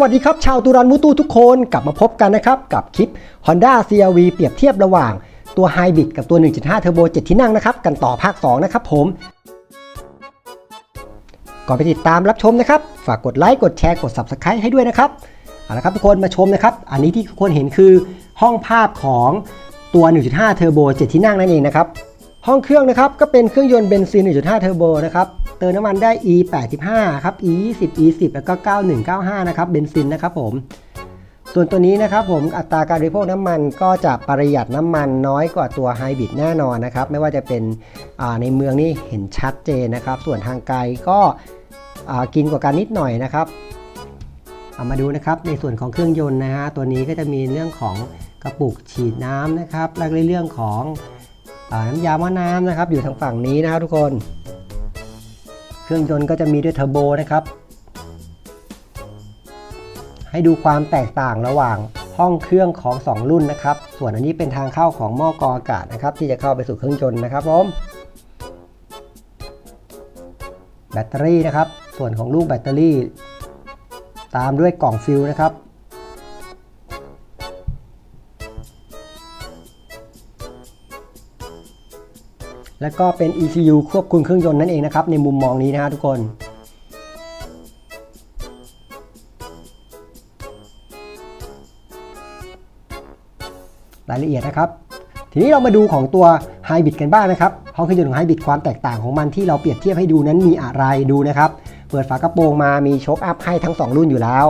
วัสดีครับชาวตุรันมุตูทุกคนกลับมาพบกันนะครับ กับคลิป Honda CRV เปรียบเทียบระหว่างตัว Hybrid กับตัว 1.5 Turbo 7ที่นั่งนะครับ กันต่อภาค 2 นะครับผม ก่อนไปติดตามรับชมนะครับ ฝากกดไลค์กดแชร์กด Subscribe ให้ด้วยนะครับเอาละครับทุกคนมาชมนะครับ อันนี้ที่ทุกคนเห็นคือห้องภาพของตัว 1.5 Turbo 7ที่นั่งนั่นเองนะครับ ห้องเครื่องนะครับก็เป็นเครื่องยนต์เบนซิน 1.5 เทอร์โบนะครับเติมน้ำมันได้ E85 ครับ E20 E10 แล้วก็ 9195 นะครับเบนซินนะครับผม ส่วนตัวนี้นะครับผมอัตราการบริโภคน้ำมันก็จะประหยัดน้ำมันน้อยกว่าตัวไฮบริดแน่นอนนะครับไม่ว่าจะเป็นในเมืองนี่เห็นชัดเจนนะครับ ส่วนทางไกลก็กินกว่ากันนิดหน่อยนะครับเอามาดูนะครับในส่วนของเครื่องยนต์นะฮะตัวนี้ก็จะมีเรื่องของกระปุกฉีดน้ำนะครับและในเรื่องของ น้ำยาม้อน้ำนะครับอยู่ทางฝั่งนี้นะครับทุกคน เครื่องยนต์ก็จะมีด้วยเทอร์โบนะครับ ให้ดูความแตกต่างระหว่างห้องเครื่องของ 2 รุ่นนะครับ ส่วนอันนี้เป็นทางเข้าของหม้อกรองอากาศนะครับ ที่จะเข้าไปสู่เครื่องยนต์นะครับผมแบตเตอรี่นะครับ ส่วนของลูกแบตเตอรี่ ตามด้วยกล่องฟิลนะครับ แล้วก็เป็น ECU ควบคุมเครื่องยนต์นั่นเองนะครับ ในมุมมองนี้นะฮะทุกคน รายละเอียดนะครับ ทีนี้เรามาดูของตัว Hybrid กันบ้างนะครับห้องเครื่องยนต์ของ Hybrid ความแตกต่างของมันที่เราเปรียบเทียบให้ดูนั้นมีอะไรดูนะครับ เปิดฝากระโปรงมามีโชคอัพให้ทั้ง 2 รุ่นอยู่แล้ว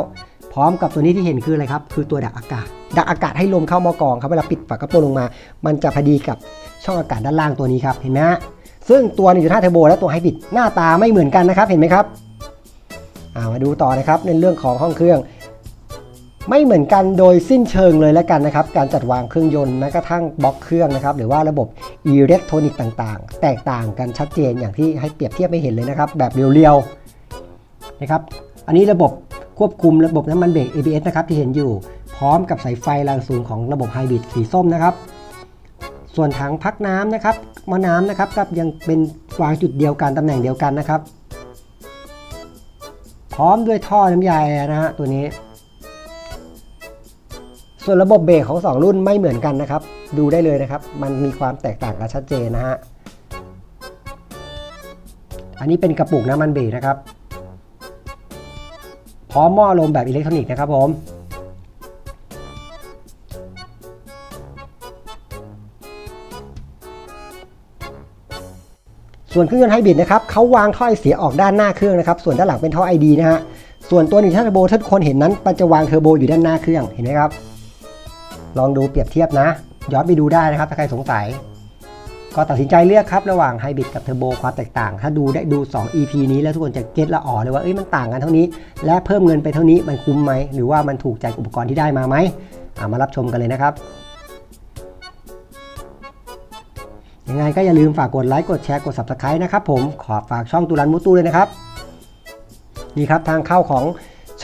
ร้อมกับตัวนี้ที่เห็นคืออะไรครับ คือตัวดักอากาศ ดักอากาศให้ลมเข้ามอกรองครับเวลาปิดฝากระโปรงลงมา มันจะพอดีกับช่องอากาศด้านล่างตัวนี้ครับเห็นไหมฮะซึ่งตัว 1.5 เทอร์โบและตัวไฮบริดหน้าตาไม่เหมือนกันนะครับเห็นไหมครับามาดูต่อนะครับในเรื่องของห้องเครื่อง ไม่เหมือนกันโดยสิ้นเชิงเลยแล้วกันนะครับ การจัดวางเครื่องยนต์แม้กระทั่งบล็อกเครื่องนะครับหรือว่าระบบอิเล็กทรอนิกส์ต่างๆ แตกต่างกันชัดเจนอย่างที่ให้เปรียบเทียบให้เห็นเลยนะครับ แบบเรียวๆนะครับอันนี้ระบบ ควบคุมระบบน้ำมันเบรก ABS นะครับที่เห็นอยู่ พร้อมกับสายไฟแรงสูงของระบบไฮบริดสีส้มนะครับ ส่วนถังพักน้ำนะครับมอน้ำนะครับก็ยังเป็นวางจุดเดียวกันตำแหน่งเดียวกันนะครับ พร้อมด้วยท่อน้ำยาแอร์นะฮะตัวนี้ ส่วนระบบเบรกของ 2 รุ่นไม่เหมือนกันนะครับ ดูได้เลยนะครับ มันมีความแตกต่างกันชัดเจนนะฮะอันนี้เป็นกระปุกน้ำมันเบรกนะครับ ร้อมหม้อลมแบบอิเล็กทรอนิกส์นะครับผมส่วนเครื่องยนต์ไฮบริดนะครับเขาวางท่อไอเสียออกด้านหน้าเครื่องนะครับ ส่วนด้านหลังเป็นท่อไอดีนะฮะส่วนตัวหนึ่งเทอร์โบถ้าทุกคนเห็นนั้นมันจะวางเทอร์โบอยู่ด้านหน้าเครื่องเห็นไหมครับ ลองดูเปรียบเทียบนะ ย้อนไปดูได้นะครับถ้าใครสงสัย ก็ตัดสินใจเลือกครับระหว่างไฮบริดกับเทอร์โบความแตกต่าง ถ้าดูได้ดู 2 EP นี้แล้วทุกคนจะเก็ตละอ๋อเลยว่าเอ้ยมันต่างกันเท่านี้ และเพิ่มเงินไปเท่านี้มันคุ้มไหม หรือว่ามันถูกใจอุปกรณ์ที่ได้มาไหมามารับชมกันเลยนะครับยังไงก็อย่าลืมฝากกดไลค์กดแชร์กด subscribe นะครับผมขอฝากช่องตุลันมุตูเลยนะครับนี่ครับทางเข้าของ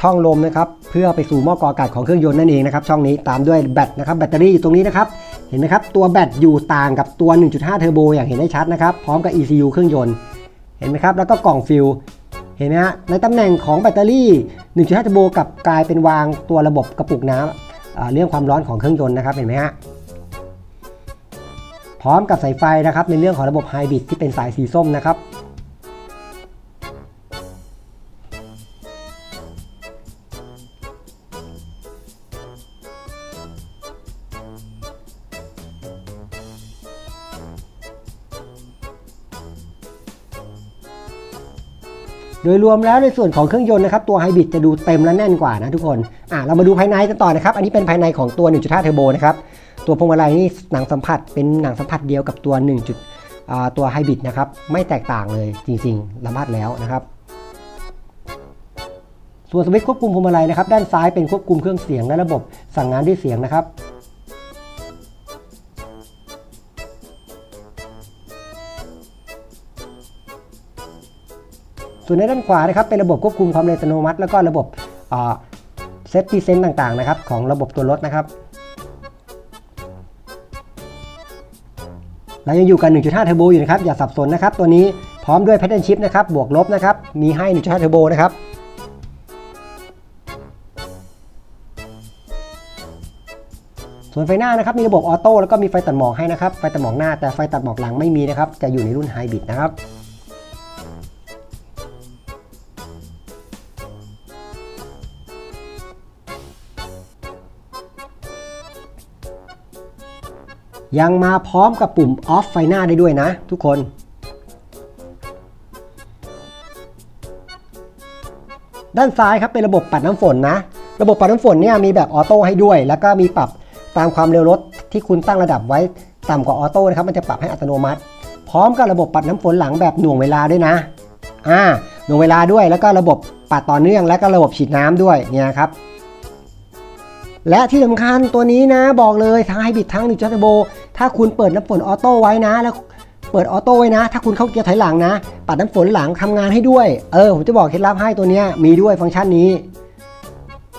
ช่องลมนะครับเพื่อไปสู่หม้อกรองอากาศของเครื่องยนต์นั่นเองนะครับช่องนี้ตามด้วยแบตนะครับแบตเตอรี่อยู่ตรงนี้นะครับ เห็นไหมครับ ตัวแบตอยู่ต่างกับตัว 1.5 เทอร์โบอย่างเห็นได้ชัดนะครับ พร้อมกับ ECU เครื่องยนต์ เห็นไหมครับ แล้วก็กล่องฟิลเห็นไหมฮะในตำแหน่งของแบตเตอรี่ 1.5 เทอร์โบกับกลายเป็นวางตัวระบบกระปุกน้ำเรื่องความร้อนของเครื่องยนต์นะครับเห็นไหมฮะพร้อมกับสายไฟนะครับในเรื่องของระบบไฮบริดที่เป็นสายสีส้มนะครับ โดยรวมแล้วในส่วนของเครื่องยนต์นะครับตัวไฮบริดจะดูเต็มและแน่นกว่านะทุกคนอะเรามาดูภายในกันต่อนะครับ อันนี้เป็นภายในของตัว 1.5 เทอร์โบนะครับตัวพวงมาลัยนี่หนังสัมผัสเป็นหนังสัมผัสเดียวกับตัว 1. ตัวไฮบริดนะครับไม่แตกต่างเลยจริงๆระมัดแล้วนะครับส่วนสวิตช์ควบคุมพวงมาลัยนะครับด้านซ้ายเป็นควบคุมเครื่องเสียงและระบบสั่งงานด้วยเสียงนะครับ ส่วนในด้านขวานะครับเป็นระบบควบคุมความเร็วอัตโนมัติ แล้วก็ระบบเซฟตี้เซนต์ต่างๆนะครับของระบบตัวรถนะครับเรายังอยู่กัน 1.5 เทอร์โบอยู่นะครับ อย่าสับสนนะครับ ตัวนี้พร้อมด้วยแพทเทิร์นชิพนะครับ บวกลบนะครับ มีให้ 1.5 เทอร์โบนะครับ ส่วนไฟหน้านะครับ มีระบบออโต้แล้วก็มีไฟตัดหมอกให้นะครับ ไฟตัดหมอกหน้าแต่ไฟตัดหมอกหลังไม่มีนะครับ จะอยู่ในรุ่นไฮบริดนะครับ ยังมาพร้อมกับปุ่มออฟไฟหน้าได้ด้วยนะทุกคน ด้านซ้ายครับเป็นระบบปัดน้ำฝนนะ ระบบปัดน้ำฝนเนี่ยมีแบบออโต้ให้ด้วย แล้วก็มีปรับตามความเร็วรถที่คุณตั้งระดับไว้ต่ำกว่าออโต้นะครับมันจะปรับให้อัตโนมัติ พร้อมกับระบบปัดน้ำฝนหลังแบบหน่วงเวลาด้วยนะอ่าหน่วงเวลาด้วยแล้วก็ระบบปัดต่อเนื่องแล้วก็ระบบฉีดน้ำด้วยเนี่ยครับและที่สำคัญตัวนี้นะบอกเลยทั้งไฮบริดทั้งนิจัตโบ ถ้าคุณเปิดน้ำฝนออโต้ไว้นะแล้วเปิดออโต้ไว้นะ ถ้าคุณเข้าเกียร์ถอยหลังนะ ปัดน้ำฝนหลังทำงานให้ด้วย เออ ผมจะบอกเคล็ดลับให้ตัวเนี้ยมีด้วยฟังก์ชันนี้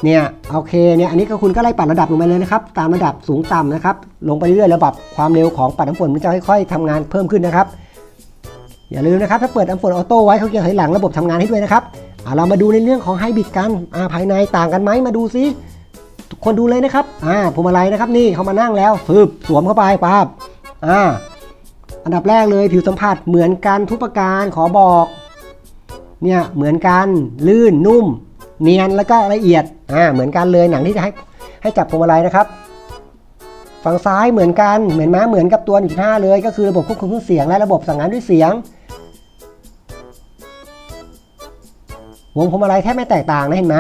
เนี่ย โอเค เนี่ย อันนี้ก็คุณก็ไล่ปัดระดับลงไปเลยนะครับ ตามระดับสูงต่ำนะครับ ลงไปเรื่อยๆระดับความเร็วของปัดน้ำฝนมันจะค่อยๆทำงานเพิ่มขึ้นนะครับ อย่าลืมนะครับ ถ้าเปิดน้ำฝนออโต้ไว้เขาเกียร์ถอยหลังระบบทำงานให้ด้วยนะครับอ่าเรามาดูในเรื่องของไฮบริดกันภายในต่างกันไหมมาดูซิ ทุกคนดูเลยนะครับอ่าพวงมาลัยนะครับนี่เขามานั่งแล้วฟืบสวมเข้าไปปั๊บอ่าอันดับแรกเลยผิวสัมผัสเหมือนกันทุกประการขอบอกเนี่ยเหมือนกันลื่นนุ่ม เนียนแล้วก็ละเอียดอ่าเหมือนกันเลยหนังที่จะให้ให้จับพวงมาลัยนะครับ ฝั่งซ้ายเหมือนกันเหมือนม้าเหมือนกับตัว1.5เลยก็คือระบบควบคุมเครื่องเสียงและระบบสั่งงานด้วยเสียงวงพวงมาลัยแทบไม่แตกต่างนะเห็นไหม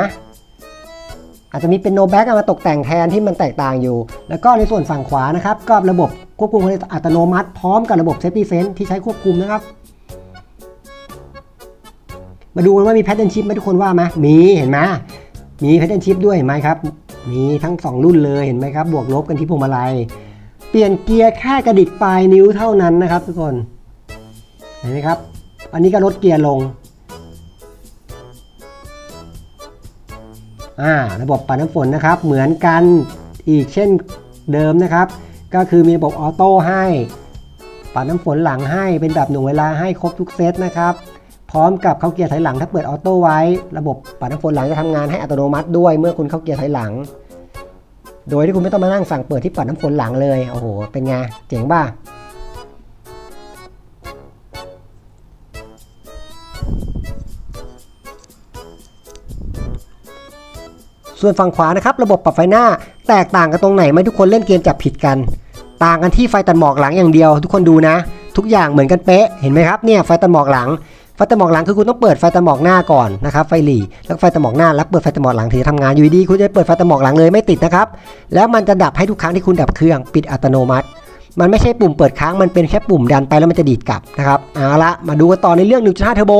อาจจะมีเป็นโนแบ็กมาตกแต่งแทนที่มันแตกต่างอยู่ แล้วก็ในส่วนฝั่งขวานะครับ ก็ระบบควบคุมอัตโนมัติ พร้อมกับระบบ Safety Sense ที่ใช้ควบคุมนะครับ มาดูกันว่ามีแพทเทิร์นชิปไหมทุกคนว่าไหมมีเห็นไหมมีแพทเทิร์นชิปด้วยเห็นไหมครับ มีทั้ง 2 รุ่นเลยเห็นไหมครับ บวกลบกันที่พวงมาลัย เปลี่ยนเกียร์แค่กระดิกปลายนิ้วเท่านั้นนะครับ ทุกคน เห็นไหมครับ อันนี้ก็ลดเกียร์ลง ระบบปัดน้ำฝนนะครับ เหมือนกันอีกเช่นเดิมนะครับ ก็คือมีระบบออโต้ให้ปัดน้ำฝนหลังให้เป็นแบบหน่วงเวลาให้ครบทุกเซตนะครับพร้อมกับเข้าเกียร์ถอยหลังถ้าเปิดออโต้ไว้ ระบบปัดน้ำฝนหลังจะทำงานให้อัตโนมัติด้วยเมื่อคุณเข้าเกียร์ถอยหลัง โดยที่คุณไม่ต้องมานั่งสั่งเปิดที่ปัดน้ำฝนหลังเลยโอ้โหเป็นไงเจ๋งป่ะ ส่วนฝั่งขวานะครับระบบปรับไฟหน้าแตกต่างกันตรงไหนไหมทุกคนเล่นเกมจับผิดกัน ต่างกันที่ไฟตัดหมอกหลังอย่างเดียว ทุกคนดูนะ ทุกอย่างเหมือนกันเป๊ะเห็นไหมครับเนี่ยไฟตัดหมอกหลังไฟตัดหมอกหลังคือคุณต้องเปิดไฟตัดหมอกหน้าก่อนนะครับไฟหลีแล้วไฟตัดหมอกหน้าแล้วเปิดไฟตัดหมอกหลังถึงจะทำงานอยู่ดีคุณจะเปิดไฟตัดหมอกหลังเลยไม่ติดนะครับแล้วมันจะดับให้ทุกครั้งที่คุณดับเครื่องปิดอัตโนมัติ มันไม่ใช่ปุ่มเปิดค้างมันเป็นแค่ปุ่มดันไปแล้วมันจะดีดกลับนะครับเอาละมาดูกันต่อในเรื่อง 1.5เทอร์โบ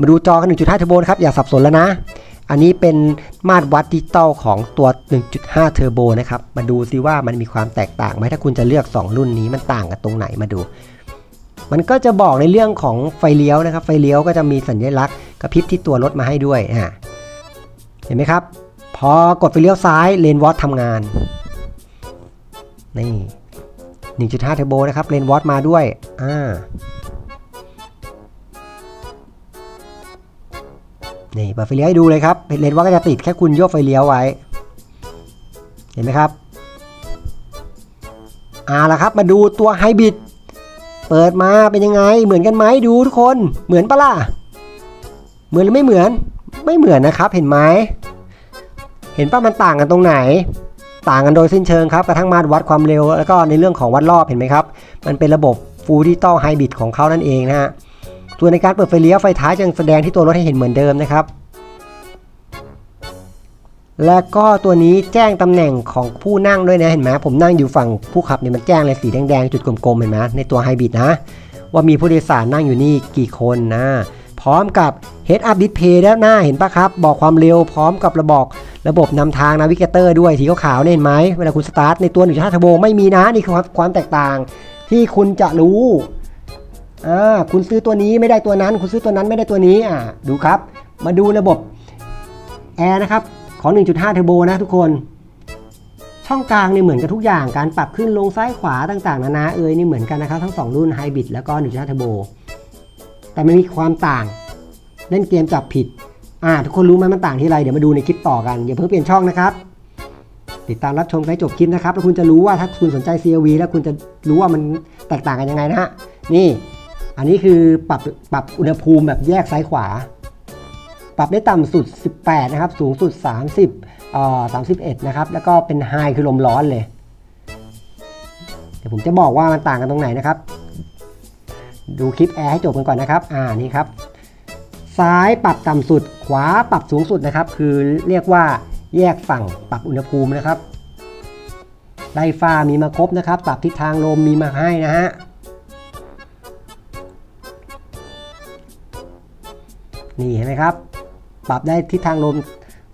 มาดูจอกัน1.5เทอร์โบครับอย่าสับสนแล้วนะ อันนี้เป็นมาตรวัดดิจิตอลของตัว 1.5 เทอร์โบนะครับ มาดูซิว่ามันมีความแตกต่างไหมถ้าคุณจะเลือก 2 รุ่นนี้มันต่างกันตรงไหนมาดู มันก็จะบอกในเรื่องของไฟเลี้ยวนะครับ ไฟเลี้ยวก็จะมีสัญลักษณ์กระพริบที่ตัวรถมาให้ด้วยอ่าเห็นไหมครับ พอกดไฟเลี้ยวซ้ายเลนวอตทำงาน นี่ 1.5 เทอร์โบนะครับเลนวอตมาด้วยอ่า นี่เปิดไฟเลี้ยวให้ดูเลยครับเลนว่าก็จะติดแค่คุณโยกไฟเลี้ยวไว้ เห็นไหมครับเอาละครับมาดูตัวไฮบริดเปิดมาเป็นยังไง เหมือนกันไหมดูทุกคนเหมือนปะล่ะเหมือนหรือไม่เหมือน ไม่เหมือนนะครับเห็นไหมเห็นป่ะมันต่างกันตรงไหน ต่างกันโดยสิ้นเชิงครับกระทั่งมาวัดความเร็ว แล้วก็ในเรื่องของวัดรอบเห็นไหมครับ มันเป็นระบบฟูลดิจิตอลไฮบริดของเขานั่นเองนะฮะ ส่วนในการเปิดไฟเลี้ยวไฟท้ายยังแสดงที่ตัวรถให้เห็นเหมือนเดิมนะครับ และก็ตัวนี้แจ้งตำแหน่งของผู้นั่งด้วยนะเห็นไหมผมนั่งอยู่ฝั่งผู้ขับเนี่ยมันแจ้งเลยสีแดงๆจุดกลมๆเห็นไหมในตัวไฮบริดนะว่ามีผู้โดยสารนั่งอยู่นี่กี่คนนะพร้อมกับ Head Up Display ด้านหน้าเห็นปะครับ บอกความเร็วพร้อมกับระบอกระบบนำทางนาวิเกเตอร์ด้วยสีขาวๆเนี่ยเห็นไหมเวลาคุณสตาร์ทในตัว1.5 Turbo ไม่มีนะนี่คือความแตกต่างที่คุณจะรู้ อ่าคุณซื้อตัวนี้ไม่ได้ตัวนั้น คุณซื้อตัวนั้นไม่ได้ตัวนี้อ่าดูครับ มาดูระบบแอร์นะครับของ 1.5 เทอร์โบนะทุกคน ช่องกลางนี่เหมือนกันทุกอย่างการปรับขึ้นลงซ้ายขวาต่างๆ นานาเอ่ยนี่เหมือนกันนะครับ ทั้ง 2 รุ่นไฮบริดแล้วก็ 1.5 เทอร์โบแต่มันมีความต่าง เล่นเกมจับผิดอ่าทุกคนรู้ไหมมันต่างที่ไรเดี๋ยวมาดูในคลิปต่อกันอย่าเพิ่งเปลี่ยนช่องนะครับ ติดตามรับชมให้จบคลิปนะครับแล้วคุณจะรู้ว่าถ้าคุณสนใจ CRV แล้วคุณจะรู้ว่ามันแตกต่างกันยังไงนะฮะนี่ อันนี้คือปรับปรับอุณหภูมิแบบแยกซ้ายขวา ปรับได้ต่ำสุด 18 นะครับ สูงสุด 30เอ่อ31 นะครับ แล้วก็เป็นไฮคือลมร้อนเลย เดี๋ยวผมจะบอกว่ามันต่างกันตรงไหนนะครับ ดูคลิปแอร์ให้จบกันก่อนนะครับ อ่า นี่ครับ ซ้ายปรับต่ำสุด ขวาปรับสูงสุดนะครับ คือเรียกว่าแยกฝั่งปรับอุณหภูมินะครับไล่ฟ้ามีมาครบนะครับ ปรับทิศทางลมมีมาให้นะฮะ นี่เห็นไหมครับ ปรับได้ทิศทางลม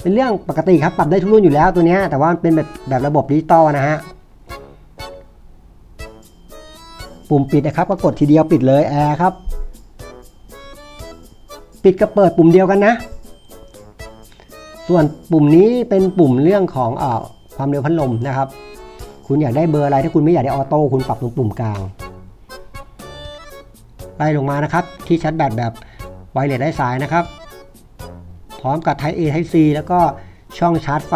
เป็นเรื่องปกติครับ ปรับได้ทุกรุ่นอยู่แล้วตัวนี้ แต่ว่ามันเป็นแบบแบบระบบดิจิตอลนะฮะ ปุ่มปิดนะครับ ก็กดทีเดียวปิดเลยแอร์ครับ ปิดกับเปิดปุ่มเดียวกันนะ ส่วนปุ่มนี้เป็นปุ่มเรื่องของอความเร็วพัดลมนะครับ คุณอยากได้เบอร์อะไร ถ้าคุณไม่อยากได้ออโต้ คุณปรับตรงปุ่มกลางไล่ลงมานะครับ ที่ชาร์จแบตแบบ ไวเลสได้สายนะครับ พร้อมกับ Type A Type C แล้วก็ช่องชาร์จไฟ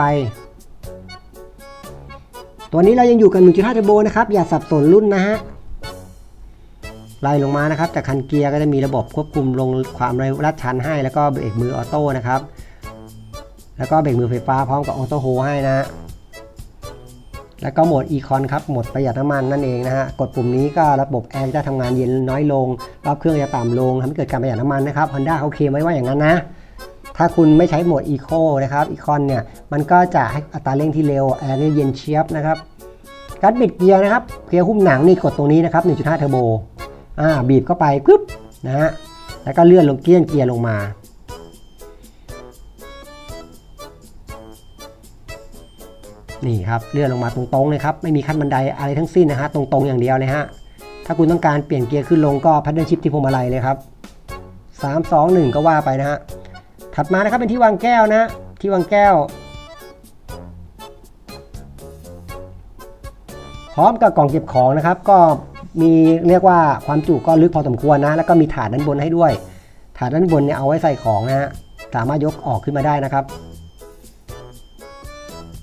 ตัวนี้เรายังอยู่กัน 1.5 Turbo นะครับ อย่าสับสนรุ่นนะฮะไล่ลงมานะครับจากคันเกียร์ก็จะมีระบบควบคุมลงความเร็วลัดชันให้ แล้วก็เบรกมือออโต้นะครับ แล้วก็เบรกมือไฟฟ้าพร้อมกับออโต้โฮให้นะฮะ แล้วก็โหมด e-con ครับ โหมดประหยัดน้ำมันนั่นเองนะฮะ กดปุ่มนี้ก็ระบบแอร์จะทำงานเย็นน้อยลง รอบเครื่องจะต่ำลงทำให้เกิดการประหยัดน้ำมันนะครับ Honda เขาเคลมไว้ว่าอย่างนั้นนะ ถ้าคุณไม่ใช้โหมด Eco นะครับ Econ เนี่ย มันก็จะให้อัตราเร่งที่เร็ว แอร์เนี่ยเย็นเชียบนะครับการบิดเกียร์นะครับ เกียร์หุ้มหนังนี่กดตรงนี้นะครับ 1.5 เทอร์โบ อ่า บีบเข้าไปปึ๊บนะฮะ แล้วก็เลื่อนลงเกียร์เกียร์ลงมา นี่ครับเลื่อนลงมาตรงๆเลยครับไม่มีขั้นบันไดอะไรทั้งสิ้นนะฮะตรงๆอย่างเดียวเลยฮะถ้าคุณต้องการเปลี่ยนเกียร์ขึ้นลงก็พัดเดิลชิปที่พวงมาลัยเลยครับ3 2 1 ก็ว่าไปนะฮะถัดมานะครับเป็นที่วางแก้วนะที่วางแก้ว พร้อมกับกล่องเก็บของนะครับก็มีเรียกว่าความจุก็ลึกพอสมควรนะ แล้วก็มีถาดด้านบนให้ด้วย ถาดด้านบนเนี่ยเอาไว้ใส่ของนะฮะสามารถยกออกขึ้นมาได้นะครับ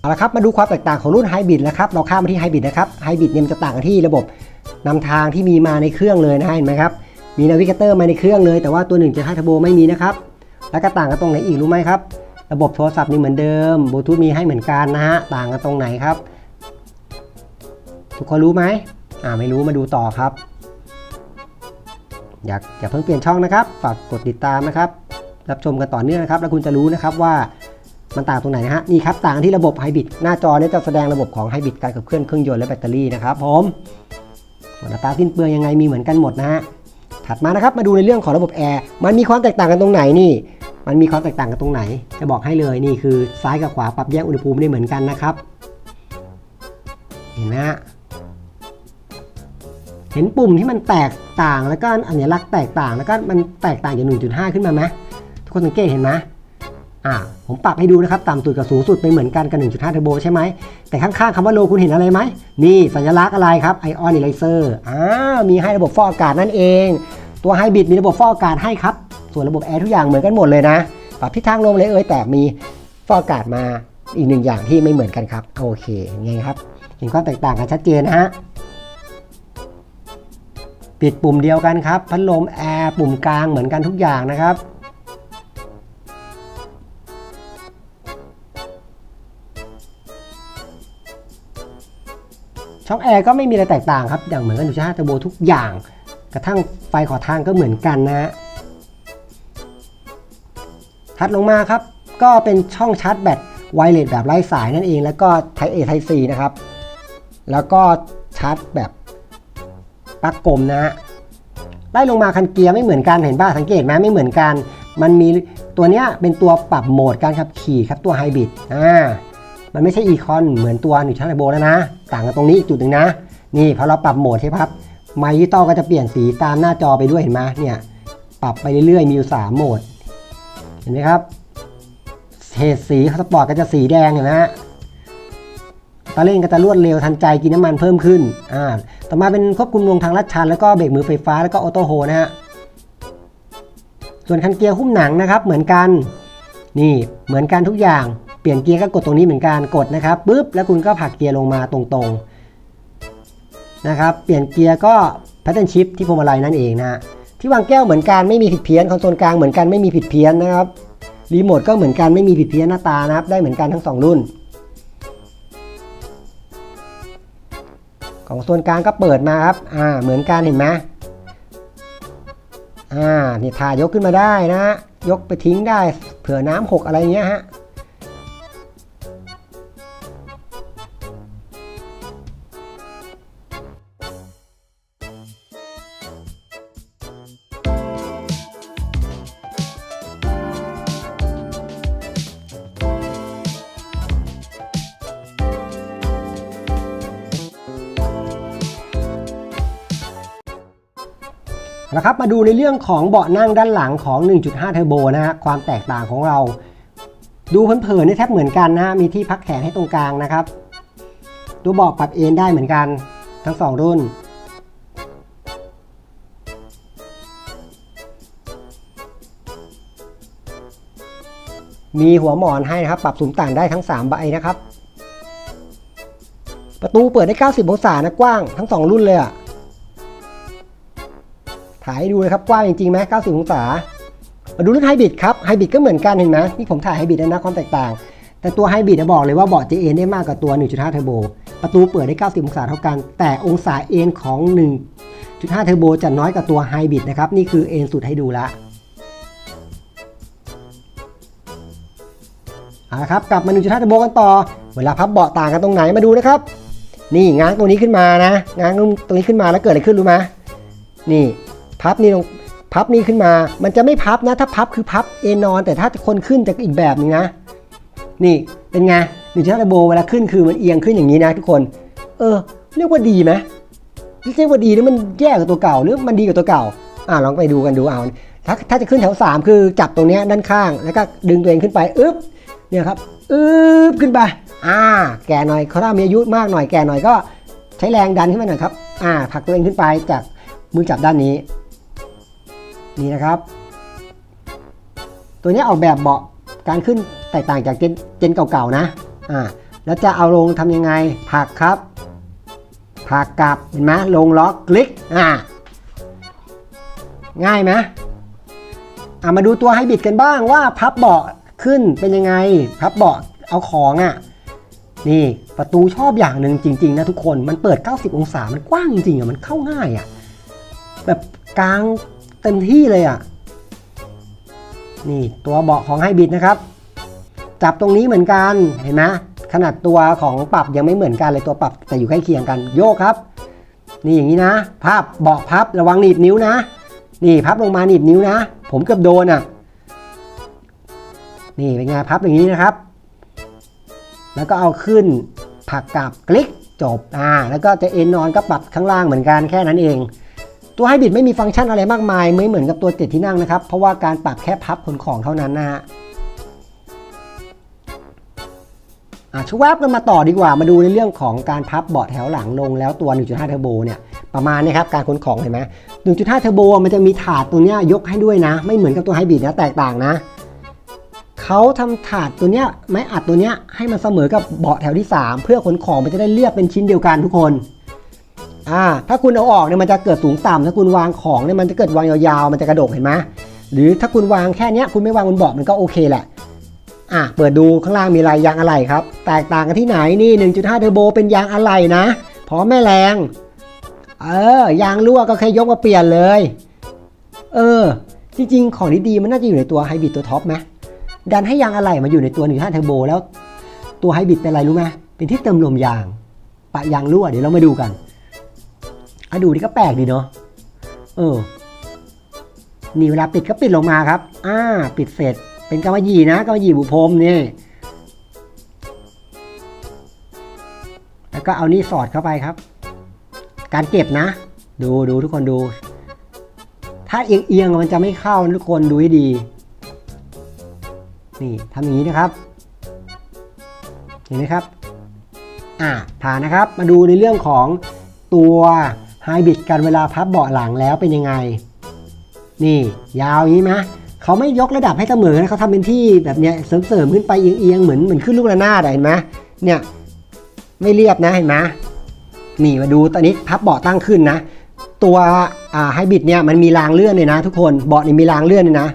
เอาละครับมาดูความแตกต่างของรุ่นไฮบริดนะครับเราข้ามมาที่ไฮบริดนะครับไฮบริดเนี่ยจะต่างกันที่ระบบนำทางที่มีมาในเครื่องเลยนะเห็นไหมครับมีนาวิเกเตอร์มาในเครื่องเลย แต่ว่าตัว1 7 5 Turbo ไม่มีนะครับแล้วก็ต่างกันตรงไหนอีกรู้ไหมครับระบบโทรศัพท์นี่เหมือนเดิมบลูทูธมีให้เหมือนกันนะฮะต่างกันตรงไหนครับ ทุกคนรู้ไหมอ่าไม่รู้มาดูต่อครับ อยากอย่าเพิ่งเปลี่ยนช่องนะครับฝากกดติดตามนะครับ รับชมกันต่อเนื่องนะครับ แล้วคุณจะรู้นะครับว่า มันต่างตรงไหนนะฮะนี่ครับต่างที่ระบบไฮบริดหน้าจอเนี่ยจะแสดงระบบของไฮบริดการขับเคลื่อนเครื่องยนต์และแบตเตอรี่นะครับผมส่วนอัตราสิ้นเปลืองยังไงมีเหมือนกันหมดนะฮะถัดมานะครับมาดูในเรื่องของระบบแอร์มันมีความแตกต่างกันตรงไหนนี่ มันมีความแตกต่างกันตรงไหน จะบอกให้เลยนี่คือซ้ายกับขวาปรับแยกอุณหภูมิได้เหมือนกันนะครับเห็นไหมฮะเห็นปุ่มที่มันแตกต่างแล้วก็อัญลักแตกต่างแล้วก็มันแตกต่างจาก1.5 ขึ้นมาไหมทุกคนสังเกตเห็นไหม อ่าผมปรับให้ดูนะครับ ต่ำสุดกับสูงสุดเป็นเหมือนกันกับ 1.5 Turbo ใช่ไหม แต่ข้างๆคำว่าโลคุณเห็นอะไรไหม นี่สัญลักษณ์อะไรครับ Ion Eraser อ่ามีให้ระบบฟอกอากาศนั่นเอง ตัวไฮบริดมีระบบฟอกอากาศให้ครับ ส่วนระบบแอร์ทุกอย่างเหมือนกันหมดเลยนะ ปรับทิศทางลมเลยเอ่ยแต่มีฟอกอากาศมาอีกหนึ่งอย่างที่ไม่เหมือนกันครับ โอเคไงครับ เห็นความแตกต่างกันชัดเจนนะฮะปิดปุ่มเดียวกันครับ พัดลมแอร์ปุ่มกลางเหมือนกันทุกอย่างนะครับ ช่องแอร์ก็ไม่มีอะไรแตกต่างครับ อย่างเหมือนกันอยู่ชาเทอร์โบทุกอย่าง กระทั่งไฟขอทางก็เหมือนกันนะฮะถัดลงมาครับ ก็เป็นช่องชาร์จแบตไวเลสแบบไร้สายนั่นเอง แล้วก็ Type A Type C นะครับ แล้วก็ชาร์จแบบปลั๊กกลมนะฮะไล่ลงมาคันเกียร์ไม่เหมือนกันเห็นป่ะสังเกตไหมไม่เหมือนกัน มันมีตัวเนี้ยเป็นตัวปรับโหมดการขับขี่ครับตัวไฮบริดอ่า มันไม่ใช่อีคอนเหมือนตัวหนึ่งชั้นไอโบแล้วนะ ต่างกันตรงนี้อีกจุดหนึ่งนะ นี่พอเราปรับโหมดใช่ครับไมค์ดิจิตอลก็จะเปลี่ยนสีตามหน้าจอไปด้วยเห็นไหมเนี่ยปรับไปเรื่อยๆมีอยู่3โหมด เห็นไหมครับเฉดสีสปอร์ตก็จะสีแดงเห็นไหมฮะตาเร่งก็จะรวดเร็วทันใจกินน้ำมันเพิ่มขึ้นอ่าต่อมาเป็นควบคุมลงทางลัดชัน แล้วก็เบรกมือไฟฟ้าแล้วก็ออโต้โฮนะฮะส่วนคันเกียร์หุ้มหนังนะครับ เหมือนกัน นี่เหมือนกันทุกอย่าง เปลี่ยนเกียร์ก็กดตรงนี้เหมือนกันกดนะครับปุ๊บแล้วคุณก็ผลักเกียร์ลงมาตรงๆนะครับเปลี่ยนเกียร์ก็ pattern shift ที่พวงมาลัยนั่นเองนะฮะที่วางแก้วเหมือนกันไม่มีผิดเพี้ยนคอนโซลกลางเหมือนกันไม่มีผิดเพี้ยนนะครับรีโมทก็เหมือนกันไม่มีผิดเพี้ยนหน้าตานะครับได้เหมือนกันทั้งสองรุ่น ของโซนกลางก็เปิดมาครับอ่าเหมือนกันเห็นไหมอ่านี่ถ่ายยกขึ้นมาได้นะฮะยกไปทิ้งได้เผื่อน้ำหกอะไรเงี้ยฮะ นะครับมาดูในเรื่องของเบาะนั่งด้านหลังของ 1.5 เทอร์โบนะฮะความแตกต่างของเรา ดูเผินๆนี่แทบเหมือนกันนะฮะมีที่พักแขนให้ตรงกลางนะครับตัวเบาะปรับเอนได้เหมือนกันทั้ง 2 รุ่น มีหัวหมอนให้นะครับ ปรับสูงต่างได้ทั้ง 3 ใบนะครับ ประตูเปิดได้ 90 องศานะกว้างทั้ง 2 รุ่นเลยอะ ถ่ายให้ดูเลยครับกว้างจริงๆไหม90 องศา มาดูรุ่นไฮบริดครับไฮบริดก็เหมือนกันเห็นไหมที่ผมถ่ายไฮบริดนะความแตกต่าง แต่ตัวไฮบริดบอกเลยว่าเบาะจะเอนได้มากกว่าตัว 1.5 เทอร์โบ ประตูเปิดได้ 90 องศาเท่ากัน แต่องศาเอ็นของ 1.5 เทอร์โบจะน้อยกว่าตัวไฮบริดนะครับนี่คือเอ็นสุดให้ดูละเอาละครับกลับมา 1.5 เทอร์โบกันต่อ เวลาพับเบาะต่างกันตรงไหนมาดูนะครับนี่ง้างตรงนี้ขึ้นมานะง้างตรงนี้ขึ้นมาแล้วเกิดอะไรขึ้นรู้ไหมนี่ พับนี่ลงพับนี่ขึ้นมา มันจะไม่พับนะ ถ้าพับคือพับเอนนอน แต่ถ้าคนขึ้นจะอีกแบบนึงนะ นี่เป็นไงหนึ่งชั้นโบเวลาขึ้นคือมันเอียงขึ้นอย่างนี้นะทุกคน เออ เรียกว่าดีไหมเรียกว่าดีหรือมันแย่กว่าตัวเก่าหรือมันดีกว่าตัวเก่า อ่าลองไปดูกันดูเอาถ้าถ้าจะขึ้นแถว 3 คือจับตรงนี้ด้านข้าง แล้วก็ดึงตัวเองขึ้นไปอึ๊บเนี่ยครับอึ๊บขึ้นไปอ่า แก่หน่อยเขาถ้ามีอายุมากหน่อยแก่หน่อยก็ ใช้แรงดันขึ้นมาหน่อยครับ อ่าผลักตัวเองขึ้นไปจากมือจับด้านนี้ นี่นะครับ ตัวนี้ออกแบบเบาะการขึ้นแตกต่างจากเจนเก่าๆนะอ่าแล้วจะเอาลงทำยังไงผักครับผักกลับเห็นไหมลงล็อกคลิกอ่าง่ายไหมอ่ามาดูตัวไฮบริดกันบ้างว่าพับเบาะขึ้นเป็นยังไง พับเบาะเอาของอะนี่ประตูชอบอย่างหนึ่งจริง ๆ นะทุกคนมันเปิด 90 องศามันกว้างจริงๆอะมันเข้าง่ายอะแบบกลาง เต็มที่เลยอะ นี่ตัวเบาะของไฮบริดนะครับ จับตรงนี้เหมือนกันเห็นไหมขนาดตัวของปรับยังไม่เหมือนกันเลยตัวปรับแต่อยู่ใกล้เคียงกันโยกครับ นี่อย่างนี้นะพับเบาะพับระวังหนีบนิ้วนะ นี่พับลงมาหนีบนิ้วนะ ผมเกือบโดนอะ นี่เป็นไงพับอย่างนี้นะครับ แล้วก็เอาขึ้นผักกลับคลิกจบอ่าแล้วก็จะเอนนอนก็ปรับข้างล่างเหมือนกันแค่นั้นเอง ตัวไฮบริดไม่มีฟังก์ชันอะไรมากมาย ไม่เหมือนกับตัวเจ็ดที่นั่งนะครับ เพราะว่าการปรับแค่พับขนของเท่านั้นนะฮะอะชวบกันมาต่อดีกว่ามาดูในเรื่องของการพับเบาะแถวหลังลงแล้วตัว 1.5 เทอร์โบเนี่ยประมาณนี้ครับการขนของเห็นไหม1.5 เทอร์โบมันจะมีถาดตัวเนี้ยยกให้ด้วยนะ ไม่เหมือนกับตัวไฮบริดนะแตกต่างนะเขาทำถาดตัวเนี้ยไม้อัดตัวเนี้ยให้มันเสมอกับเบาะแถวที่ 3 เพื่อขนของมันจะได้เรียบเป็นชิ้นเดียวกันทุกคน อ่าถ้าคุณเอาออกเนี่ยมันจะเกิดสูงต่ำถ้าคุณวางของเนี่ยมันจะเกิดวางยาวๆ มันจะกระดกเห็นไหมหรือถ้าคุณวางแค่เนี้ยคุณไม่วางบนเบาะมันก็โอเคแหละอะเปิดดูข้างล่างมีอะไรยางอะไหล่ครับ แตกต่างกันที่ไหนนี่ 1.5เทอร์โบเป็นยางอะไหล่นะพร้อมแม่แรงเออยางรั่วก็แค่ยกมาเปลี่ยนเลย เออ จริง ๆ ของดีๆมันน่าจะอยู่ในตัวไฮบริดตัวท็อปไหมดันให้ยางอะไหล่มาอยู่ในตัว1.5เทอร์โบแล้ว ตัวไฮบริดเป็นอะไรรู้ไหมเป็นที่เติมลมยาง ปะยางรั่วเดี๋ยวเรามาดูกัน อะดูนี่ก็แปลกดีเนาะ เออ นี่เวลาปิดก็ปิดลงมาครับ อ่า ปิดเสร็จ เป็นกำมะหยี่นะกำมะหยี่บุพรมนี่ แล้วก็เอานี่สอดเข้าไปครับ การเก็บนะ ดูดูทุกคนดู ถ้าเอียงเอียงๆมันจะไม่เข้าทุกคนดูให้ดี นี่ทำอย่างนี้นะครับ เห็นไหมครับ อ่าผ่านนะครับ มาดูในเรื่องของตัว ไฮบริดกันเวลาพับเบาะหลังแล้วเป็นยังไง นี่ ยาวอย่างนี้ไหมเขาไม่ยกระดับให้เสมอนะเขาทำเป็นที่แบบเนี้ยเสริมๆขึ้นไปเอียงๆเหมือนเหมือนขึ้นลูกระนาดเห็นไหมเนี่ยไม่เรียบนะเห็นไหมนี่มาดูตอนนี้พับเบาะตั้งขึ้นนะ ตัวอ่าไฮบริดเนี่ยมันมีรางเลื่อนเลยนะ ทุกคนเบาะนี่มีรางเลื่อนเลยนะ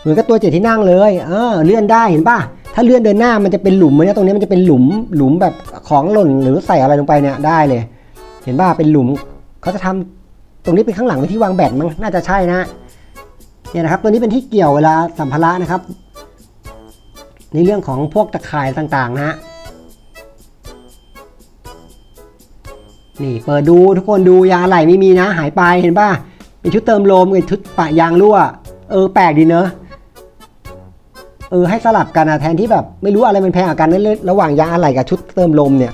เหมือนกับตัวเจ็ดที่นั่งเลยเออเลื่อนได้เห็นป่ะถ้าเลื่อนเดินหน้ามันจะเป็นหลุมเนี่ยตรงนี้มันจะเป็นหลุมหลุมแบบของหล่นหรือใส่อะไรลงไปเนี่ยได้เลย เห็นป่ะเป็นหลุม เขาจะทำตรงนี้เป็นข้างหลังเป็นที่วางแบตมั้งน่าจะใช่นะเนี่ยนะครับ ตัวนี้เป็นที่เกี่ยวเวลาสัมภาระนะครับ ในเรื่องของพวกตะข่ายต่างๆนะฮะนี่เปิดดูทุกคนดูยางอะไหลไม่มีนะ หายไปเห็นป่ะเป็นชุดเติมลมกับชุดปะยางรั่ว เออแปลกดีเนอะเออให้สลับกันอะแทนที่แบบไม่รู้อะไรมันแพงกันนั่นระหว่างยางอะไหล่กับชุดเติมลมเนี่ย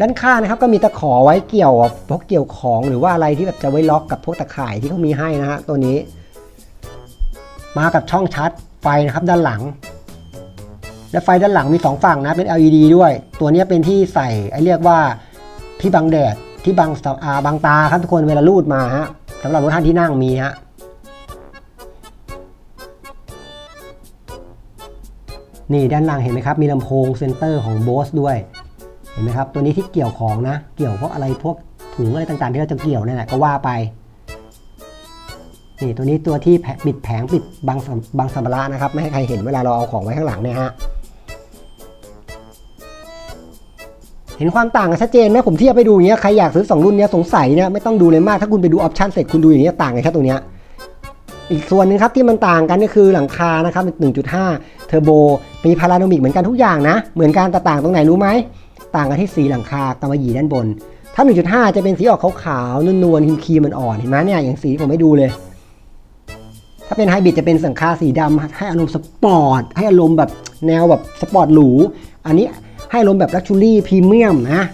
ด้านข้างนะครับก็มีตะขอไว้เกี่ยวพวกเกี่ยวของหรือว่าอะไรที่แบบจะไว้ล็อกกับพวกตะข่ายที่เขามีให้นะฮะตัวนี้ มากับช่องชาร์จไฟนะครับด้านหลัง และไฟด้านหลังมี 2 ฝั่งนะเป็น LED ด้วย ตัวนี้เป็นที่ใส่ไอเรียกว่าที่บังแดดที่บังอาบังตาครับทุกคนเวลาลูดมาฮะสำหรับรถท่านที่นั่งมีฮะนี่ด้านล่างเห็นไหมครับ มีลำโพงเซนเตอร์ของ Bose ด้วย ห็นไหมครับตัวนี้ที่เกี่ยวของนะ เกี่ยวพวกอะไรพวกถุงอะไรต่างๆ ที่เราจะเกี่ยวนั่นแหละก็ว่าไปนี่ตัวนี้ตัวที่ปิดแผงปิดบังสบังสัมภาระนะครับ ไม่ให้ใครเห็นเวลาเราเอาของไว้ข้างหลังเนี่ยฮะเห็นความต่างกันชัดเจนไหมผมเทียบไปดูอย่างเงี้ยใครอยากซื้อสองรุ่นเนี้ยสงสัยเนี่ยไม่ต้องดูเลยมากถ้าคุณไปดูออปชันเสร็จคุณดูอย่างเงี้ยต่างกันแค่ตรงเนี้ยอีกส่วนหนึ่งครับที่มันต่างกันก็คือหลังคานะครับ 1.5 เทอร์โบมีพาราโนมิกเหมือนกันทุกอย่างนะ เหมือนกันแต่ต่างตรงไหนรู้ไหม ต่างกันที่สีหลังคากำมะหยี่ด้านบน ถ้า 1.5 จะเป็นสีออกขาวๆนวลๆครีมๆมันอ่อนเห็นไหมเนี่ยอย่างสีผมไม่ดูเลย ถ้าเป็นไฮบริดจะเป็นสังคาสีดำให้อารมณ์สปอร์ตให้อารมณ์แบบแนวแบบสปอร์ตหรูอันนี้ให้อารมณ์แบบลักชูรี่พรีเมียมนะ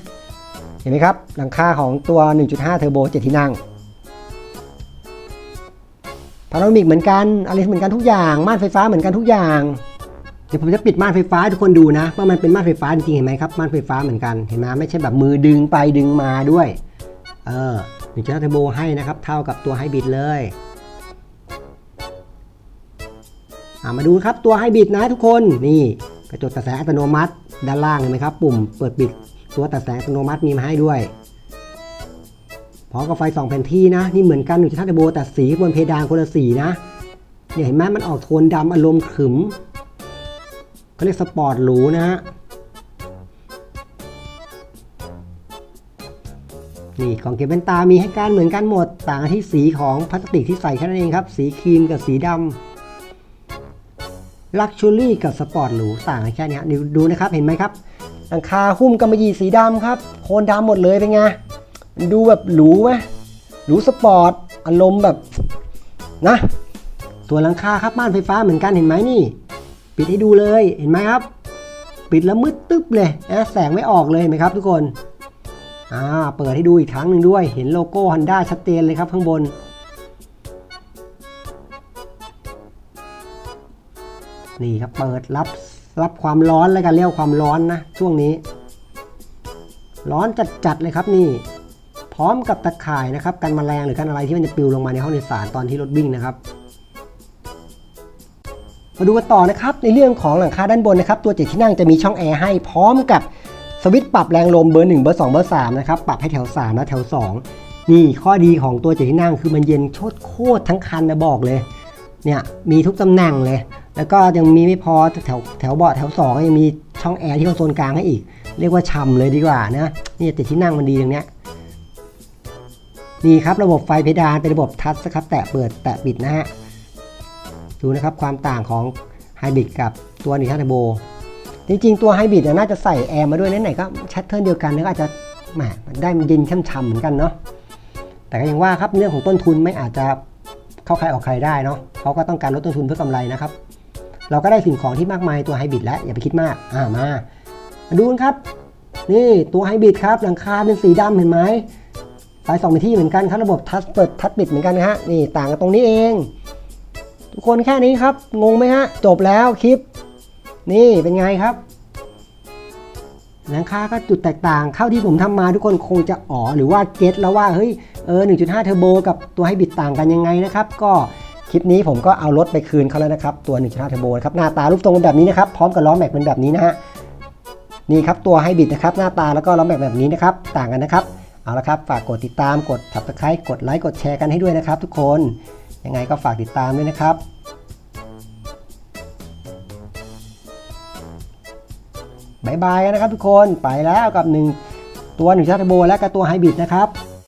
เห็นไหมครับ หลังคาของตัว 1.5 เทอร์โบ 7 ที่นั่งพารามิกเหมือนกันอะไรเหมือนกันทุกอย่าง ม่านไฟฟ้าเหมือนกันทุกอย่าง ดี๋ยวผมจะปิดม่านไฟฟ้าทุกคนดูนะว่ามันเป็นม่านไฟฟ้าจริงๆเห็นไหมครับม่านไฟฟ้าเหมือนกันเห็นไหมไม่ใช่แบบมือดึงไปดึงมาด้วยเออหนึ่งจุดห้าเทอร์โบให้นะครับ เท่ากับตัวไฮบริดเลยมาดูครับตัวไฮบริดนะทุกคนนี่กระจกตัดแสงอัตโนมัติ ด้านล่างเห็นไหมครับ ปุ่มเปิดปิดตัวตัดแสงอัตโนมัติมีมาให้ด้วยพร้อมกับไฟสองแผ่นที่นะนี่เหมือนกันหนึ่งจุดเทอร์โบแต่สีบนเพดานคนละสีนะเนี่ยเห็นไหมมันออกโทนดำอารมณ์ขึม เขาเรียกสปอร์ตหรูนะฮะ นี่ของเก็บเป็นตามีให้การเหมือนกันหมด ต่างที่สีของพลาสติกที่ใส่แค่นั้นเองครับ สีครีมกับสีดำลักชัวรี่กับสปอร์ตหรูต่างแค่นี้ดูดูนะครับเห็นไหมครับหลังคาหุ้มกำมะหยี่สีดำครับ โคนดำหมดเลยเป็นไง ดูแบบหรูไหมหรูสปอร์ตอารมณ์แบบนะส่วหลังคาครับม่านไฟฟ้าเหมือนกันเห็นไหมนี่ ปิดให้ดูเลยเห็นไหมครับ ปิดแล้วมืดตึ๊บเลยนะแสงไม่ออกเลยเห็นไหมครับ ทุกคนอ่าเปิดให้ดูอีกครั้งหนึ่งด้วย เห็นโลโก้ Honda ชัดเจนเลยครับข้างบนนี่ครับเปิดรับรับความร้อนแล้วกันเรียกวความร้อนนะช่วงนี้ ร้อนจัดๆเลยครับนี่ พร้อมกับตะข่ายนะครับกันแมลงหรือกันอะไรที่มันจะปลิวลงมาในห้องโดยสารตอนที่รถวิ่งนะครับ มาดูกันต่อนะครับในเรื่องของหลังคาด้านบนนะครับตัวเจ็ดที่นั่งจะมีช่องแอร์ให้พร้อมกับสวิตช์ปรับแรงลมเบอร์1เบอร์2เบอร์3นะครับปรับให้แถว3และแถว 2 นี่ข้อดีของตัวเจ็ดที่นั่งคือมันเย็นโคตรโคตรทั้งคันนะบอกเลยเนี่ยมีทุกตำแหน่งเลย แล้วก็ยังมีไม่พอแถวแถวเบาะแถว2ยังมีช่องแอร์ที่โซลกลางให้อีก เรียกว่าช่ำเลยดีกว่านะนี่เจ็ดที่นั่งมันดีตรงเนี้ยนี่ครับระบบไฟเพดานเป็นระบบทัชครับแตะเปิดแตะปิดนะฮะ ดูนะครับความต่างของไฮบริดกับตัวนิทันโบจริงๆ ตัวไฮบริดน่าจะใส่แอร์มาด้วยไหนๆก็แชทเทิร์นเดียวกันแล้วก็อาจจะแหมได้มันเย็นช่ำๆเหมือนกันเนาะแต่ก็ยังว่าครับเรื่องของต้นทุนไม่อาจจะเข้าใครออกใครได้เนาะเขาก็ต้องการลดต้นทุนเพื่อกำไรนะครับ เราก็ได้สิ่งของที่มากมายตัวไฮบริดแล้วอย่าไปคิดมากอ่ามาดูนครับนี่ตัวไฮบริดครับหลังคาเป็นสีดำเห็นไหมไฟสองไปที่เหมือนกันครับระบบทัชเปิดทัชปิดเหมือนกันนะฮะนี่ต่างกันตรงนี้เอง ทุกคนแค่นี้ครับ งงไหมฮะ จบแล้วคลิป นี่เป็นไงครับ หลังคาก็จุดแตกต่างเข้าที่ผมทำมาทุกคนคงจะอ๋อหรือว่าเก็ตแล้วว่าเฮ้ยเออ 1.5 เทอร์โบกับตัวไฮบิดต่างกันยังไงนะครับ ก็คลิปนี้ผมก็เอารถไปคืนเขาแล้วนะครับ ตัว 1.5 เทอร์โบนะครับหน้าตารูปทรงเป็นแบบนี้นะครับ พร้อมกับล้อแม็กเป็นแบบนี้นะฮะนี่ครับตัวไฮบริดนะครับหน้าตาแล้วก็ล้อแม็กแบบนี้นะครับ ต่างกันนะครับ เอาละครับ ฝากกดติดตามกด subscribe กดไลค์กดแชร์กันให้ด้วยนะครับทุกคน ยังไงก็ฝากติดตามด้วยนะครับบายบายนะครับทุกคนไปแล้วกับหนึ่งตัว1.5เทอร์โบและกับตัวไฮบริดนะครับ